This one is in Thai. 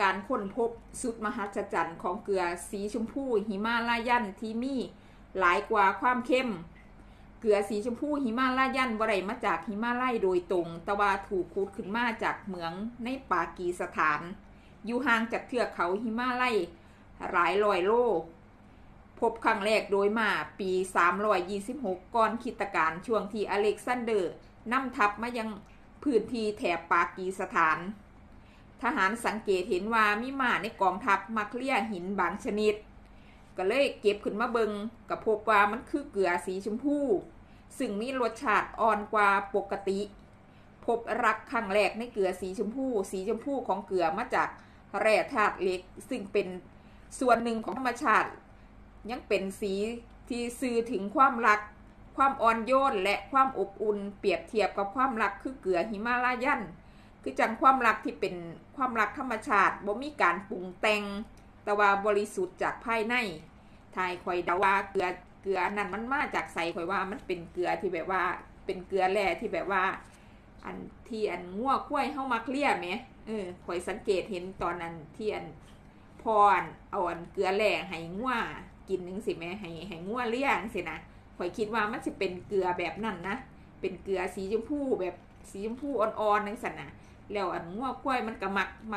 การค้นพบสุดมหัศจรรย์ของเกลือสีชมพูหิมาลายันที่มีหลายกว่าความเข้ม เกลือสีชมพูหิมาลายันบ่ได้มาจากหิมาลัยโดยตรง แต่ว่าถูกขุดขึ้นมาจากเหมืองในปากีสถาน อยู่ห่างจากเทือกเขาหิมาลัยหลายร้อยโล พบครั้งแรกโดยมาปี 326 ก่อนคิดตกาลช่วงที่อเล็กซานเดอร์นำทัพมายังพื้นที่แถบปากีสถาน ทหารสังเกตเห็นว่ามีหมาในกองทัพมักเลี่ยหินบางชนิด ก็เลยเก็บขึ้นมาเบิงกับพบว่ามันคือเกลือสีชมพู ซึ่งมีรสชาติอ่อนกว่าปกติ พบรักครั้งแรกในเกลือสีชมพู สีชมพูของเกลือมาจากแร่ธาตุเหล็ก ซึ่งเป็นส่วนหนึ่งของธรรมชาติ ยังเป็นสีที่สื่อถึงความรัก ความอ่อนโยนและความอบอุ่น เปรียบเทียบกับความรักคือเกลือหิมาลายัน คือจังความรักที่เป็นความรักธรรมชาติบ่มีการปรุงแต่งแต่ว่าบริสุทธิ์จากภายในทายข่อยเดาว่าเกลือเกลือนั้นมันมาจากใสข่อยว่ามันเป็นเกลือที่แบบว่าเป็นเกลือแร่ที่แบบว่า อันที่อันง่วคุ้ยเฮามาเคลียร์ไหมเออข่อยสังเกตเห็นตอนนั้นที่อันพออันเอาอันเกลือแร่ให้ง่วกินนึงสิแม่ให้ให้ง่วเลี้ยงสินะข่อยคิดว่ามันจะเป็นเกลือแบบนั้นนะเป็นเกลือสีชมพูแบบสีชมพูอ่อนๆนึงสันนะ แล้วอันง่วคุ้ยมันก็มักมัก